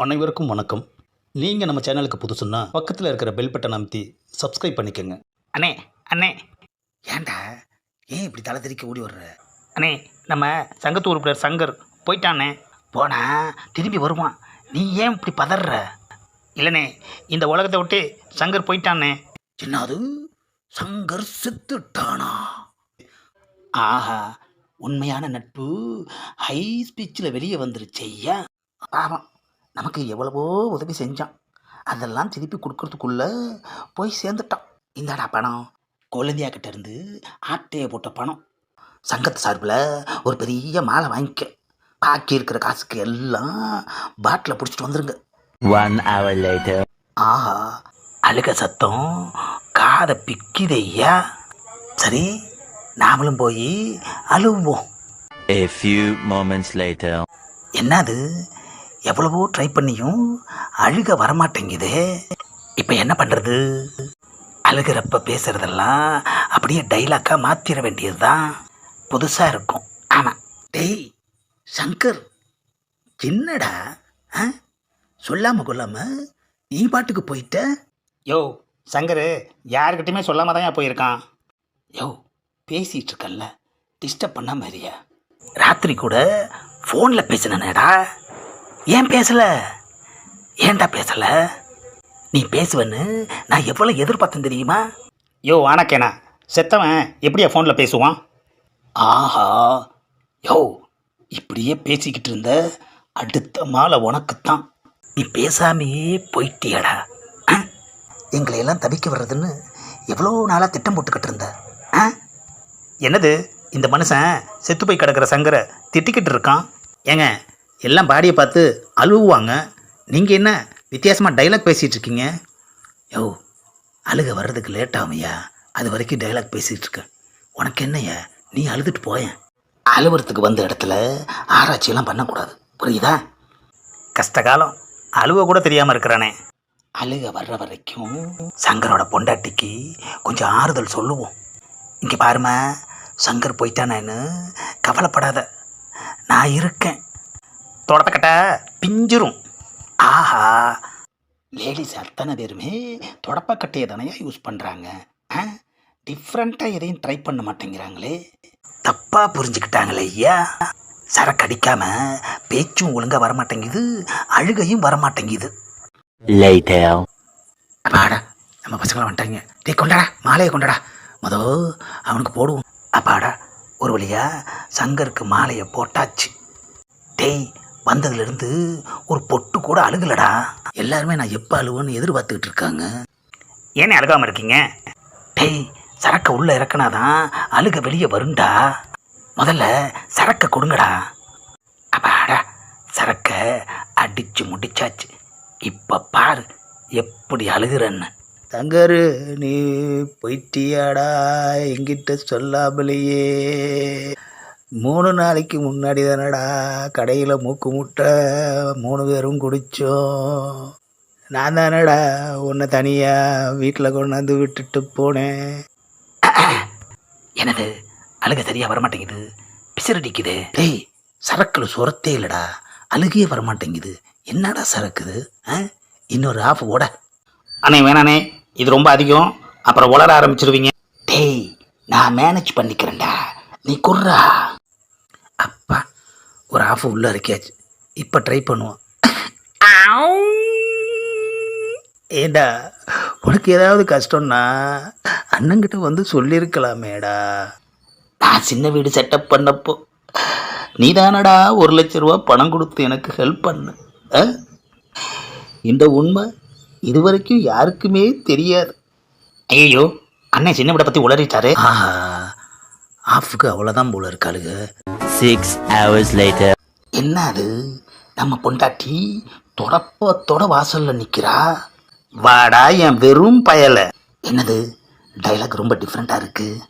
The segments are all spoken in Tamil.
அனைவருக்கும் வணக்கம். நீங்கள் நம்ம சேனலுக்கு புதுசுன்னா பக்கத்தில் இருக்கிற பெல் பட்டன் அமைத்தி சப்ஸ்கிரைப் பண்ணிக்கோங்க. அண்ணே அண்ணே. ஏன்டா? ஏன் இப்படி தலை தெறிக்க ஓடி வர்ற? அண்ணே நம்ம சங்கத்து உறுப்பினர் சங்கர் போயிட்டானே. போனா திரும்பி வருவான். நீ ஏன் இப்படி பதற இல்லைண்ணே இந்த உலகத்தை விட்டு சங்கர் போயிட்டானே. என்னது? சங்கர் செத்துட்டானா? ஆஹா உண்மையான நட்பு. ஹை ஸ்பீச்சில் வெளியே வந்துருச்சு ஐயா. பாவம். நமக்கு எவ்வளவோ உதவி செஞ்சான். அதெல்லாம் திருப்பி கொடுக்கறதுக்குள்ள போய் சேர்ந்துட்டான். இந்தாடா பணம். குழந்தையா கிட்ட இருந்து ஆட்டையை போட்ட பணம். சங்கத்து சார்பில் ஒரு பெரிய மாலை வாங்கிக்க. பாக்கி இருக்கிற காசுக்கு எல்லாம் பாட்டில் பிடிச்சிட்டு வந்துருங்க. One hour later. ஆஹா அழுக சத்தம் காதை பிக்குதையா? சரி நாமளும் போய் அழுவோம். A few moments later. என்னது? எவ்வளவோ ட்ரை பண்ணியும் அழுக வரமாட்டேங்குதே. இப்போ என்ன பண்ணுறது அழுகிறப்ப பேசுறதெல்லாம் அப்படியே டைலாக்காக மாற்றிட வேண்டியது தான் புதுசாக இருக்கும். ஆமாம் டேய் சங்கர் என்னடா? ஆ? சொல்லாமல் கொள்ளாமல் நீ பாட்டுக்கு போயிட்ட? யோ சங்கர் யாருக்கிட்டையுமே சொல்லாம தான் போயிருக்கான்? யோ பேசிகிட்டு இருக்கல்ல டிஸ்டர்ப் பண்ண மாதிரியா ராத்திரி கூட ஃபோனில் பேசினேடா ஏன் பேசல? ஏன்டா பேசல? நீ பேசுவேன்னு நான் எவ்வளோ எதிர்பார்த்தேன் தெரியுமா? யோ ஆனக்கேனா செத்தவன் எப்படியா ஃபோனில் பேசுவான்? ஆஹா. யோ இப்படியே பேசிக்கிட்டு இருந்த அடுத்த மாலை உனக்குத்தான். நீ பேசாமையே போயிட்டியடா. ஆ? எங்களை எல்லாம் தவிக்க வர்றதுன்னு எவ்வளோ நாளாக திட்டம் போட்டுக்கிட்டு இருந்த? ஆ என்னது? இந்த மனுஷன் செத்து போய் கிடக்கிற சங்கரை திட்டிக்கிட்டு இருக்கான்? ஏங்க எல்லாம் பாடியை பார்த்து அழுவுவாங்க. நீங்கள் என்ன வித்தியாசமாக டைலாக் பேசிகிட்டு இருக்கீங்க? யோ அழுக வர்றதுக்கு லேட் அது வரைக்கும் டைலாக் பேசிகிட்டு இருக்க. உனக்கு என்னய்யா? நீ அழுதுட்டு போயேன் அழுவுறதுக்கு வந்த இடத்துல ஆராய்ச்சியெல்லாம் பண்ணக்கூடாது. புரியுதா? கஷ்டகாலம் அழுவ கூட தெரியாமல் இருக்கிறானே. அழுக வர்ற வரைக்கும் சங்கரோட பொண்டாட்டிக்கு கொஞ்சம் ஆறுதல் சொல்லுவோம். இங்கே பாருமா சங்கர் போயிட்டானேன்னு கவலைப்படாத. நான் இருக்கேன். தொடப்பக்கட்டை பிஞ்சிரும். ஆஹா. லேடிஸ் அத்தனை பேருமே தொடப்பக்கட்டையை தானே யூஸ் பண்ணுறாங்க ஆ? டிஃப்ரெண்ட்டாக எதையும் ட்ரை பண்ண மாட்டேங்கிறாங்களே. தப்பாக புரிஞ்சுக்கிட்டாங்களே ஐயா. சரக்கு அடிக்காம பேச்சும் ஒழுங்காக வரமாட்டேங்குது அழுகையும் வரமாட்டேங்குது. Later. அப்பாடா நம்ம பசங்களை வந்துட்டாங்க. டேய் கொண்டாடா மாலையை கொண்டாடா. மொத அவனுக்கு போடுவோம். அப்பாடா ஒரு வழியா சங்கருக்கு மாலையை போட்டாச்சு. டேய் வந்ததுலேருந்து ஒரு பொட்டு கூட அழுகலடா. எல்லாருமே நான் எப்போ அழுவேன்னு எதிர்பார்த்துக்கிட்டு இருக்காங்க. ஏனே அழுகாமல் இருக்கீங்க? டேய் சரக்கை உள்ளே இறக்குனாதான் அழுக வெளியே வரும்டா. முதல்ல சரக்கை கொடுங்கடா. அப்பாடா சரக்கை அடிச்சு முடிச்சாச்சு. இப்போ பாரு எப்படி அழுகிறன்னு. தங்கரு நீ போயிட்டியாடா? என்கிட்ட சொல்லாமலேயே. மூணு நாளைக்கு முன்னாடி தானடா கடையில் மூக்கு முட்டை மூணு பேரும் குடித்தோம் நான் தானடா உன்னை தனியாக வீட்டில் கொண்டாந்து விட்டுட்டு போனேன். எனது அழுக சரியாக வரமாட்டேங்குது. பிசிறடிக்குது. டேய் சரக்கில் சுரத்தே இல்லைடா. அழுகையே வரமாட்டேங்குது. என்னடா சரக்குது ஆ? இன்னொரு ஆஃப் ஓட. அண்ணே வேணாண்ணே இது ரொம்ப அதிகம். அப்புறம் உளர ஆரம்பிச்சிருவீங்க. டேய் நான் மேனேஜ் பண்ணிக்கிறேன்டா. நீ அப்பா ஒரு ஆஃப் உள்ள இருக்கியாச்சு இப்போ ட்ரை பண்ணுவோம். ஏடா உனக்கு ஏதாவது கஷ்டம்னா அண்ணங்கிட்ட வந்து சொல்லியிருக்கலாமேடா நான் சின்ன வீடு செட்டப் பண்ணப்போ நீதானடா ஒரு லட்ச ரூபா பணம் கொடுத்து எனக்கு ஹெல்ப் பண்ண ஆ? இந்த உண்மை இதுவரைக்கும் யாருக்குமே தெரியாது. ஐயோ அண்ணன் சின்ன வீடை பற்றி உளறிட்டாரு. ஆஹா ஆஃபுக்கு அவ்வளோதான் போல இருக்காளுங்க Six hours later. என்ன அது நம்ம பொண்டாட்டி தொடப்ப தொட வாசல்ல நிக்கிறா? வாடா என் வெறும் பயலை. என்னது? டைலாக் ரொம்ப டிஃப்ரெண்டா இருக்கு.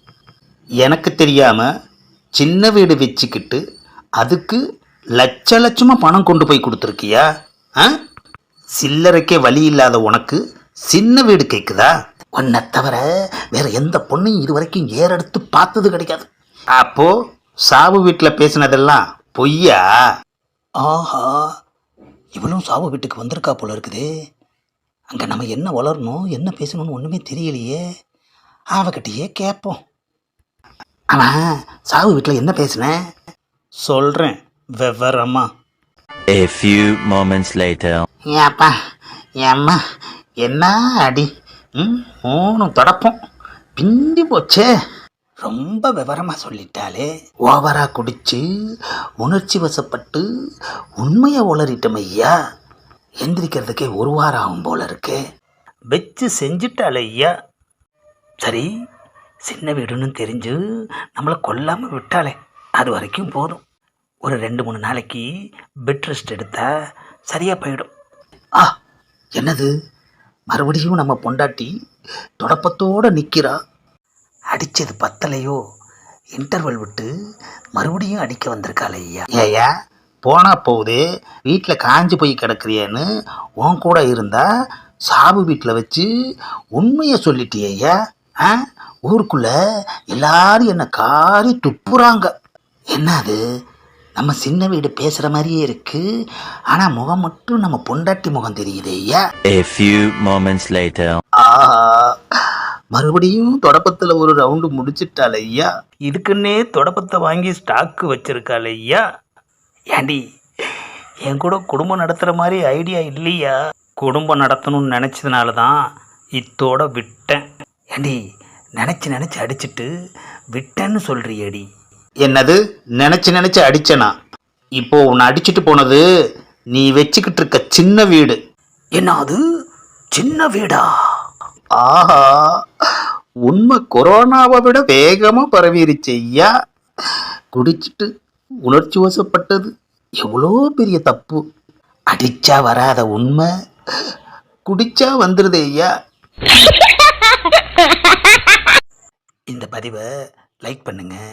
எனக்கு தெரியாம சின்ன வீடு வச்சுக்கிட்டு அதுக்கு லட்ச லட்சமா பணம் கொண்டு போய் கொடுத்துருக்கியா? ஆ? சில்லறைக்கே வழி இல்லாத உனக்கு சின்ன வீடு கேட்குதா உன்னை தவிர வேற எந்த பொண்ணையும் இது வரைக்கும் ஏறெடுத்து பார்த்தது கிடைக்காது. அப்போ சாவு வீட்டில் பேசினதெல்லாம் பொய்யா? ஆஹா இவளும் சாவு வீட்டுக்கு வந்திருக்கா போல இருக்குதே. அங்கே நம்ம என்ன வளரணும் என்ன பேசணும்னு ஒன்றுமே தெரியலையே. அவகிட்டயே கேட்போம் அவன் சாவு வீட்டில் என்ன பேசுனேன் சொல்கிறேன் விவரமா. A few moments later. ஏப்பா ஏம்மா என்ன அடி? ம் மூணு தொடப்பம். பிந்தி போச்சே. ரொம்ப விவரமாக சொல்லிட்டாலே. ஓவரா குடிச்சு உணர்ச்சி வசப்பட்டு உண்மையை உளறிட்டோம் ஐயா. எந்திரிக்கிறதுக்கே ஒரு வாரம் ஆகும் போல இருக்கே. வச்சு செஞ்சுட்டாலே ஐயா. சரி சின்ன வீடுன்னு தெரிஞ்சு நம்மளை கொல்லாமல் விட்டாலே. அது வரைக்கும் போதும். ஒரு ரெண்டு மூணு நாளைக்கு பெட் ரெஸ்ட் எடுத்தா சரியாக போயிடும். ஆ என்னது? மறுபடியும் நம்ம பொண்டாட்டி தொடப்பத்தோடு நிற்கிறா அடித்தது பத்தலையோ? இன்டர்வல் விட்டு மறுபடியும் அடிக்க வந்திருக்காள் ஐயா. ஏயா போனா போகுது வீட்டில் காஞ்சு போய் கிடக்குறியேன்னு உன் கூட இருந்தா சாபு வீட்டில் வச்சு உண்மையை சொல்லிட்டியா ஆ? ஊருக்குள்ளே எல்லாரும் என்னை காரி துப்புறாங்க. என்னது? நம்ம சின்ன வீடு பேசுகிற மாதிரியே இருக்கு. ஆனால் முகம் மட்டும் நம்ம பொண்டாட்டி முகம் தெரியுது ஐயா. A few moments later. மறுபடியும் தொடப்பத்தில் ஒரு ரவுண்டு முடிச்சிட்டாள் ஐயா. இதுக்குன்னே தொடப்பத்தை வாங்கி ஸ்டாக்கு வச்சிருக்காளே ஐயா. ஏண்டி என் கூட குடும்பம் நடத்துகிற மாதிரி ஐடியா இல்லையா? குடும்பம் நடத்தணும்னு நினச்சதுனால தான் இத்தோட விட்டேன். ஏண்டி நினச்சி நினச்சி அடிச்சிட்டு விட்டேன்னு சொல்கிறியேடி என்னது? நினைச்சு நினைச்சு அடிச்சனா? இப்போ உன்னை அடிச்சிட்டு போனது நீ வச்சுக்கிட்டு இருக்க சின்ன வீடு. என்ன அது சின்ன வீடா? ஆஹா உண்மை கொரோனாவை விட வேகமா பரவிருச்சு ஐயா. குடிச்சிட்டு உணர்ச்சி வசப்பட்டது எவ்வளோ பெரிய தப்பு. அடிச்சா வராத உண்மை குடிச்சா வந்துருது ஐயா. இந்த பதிவை லைக் பண்ணுங்கள்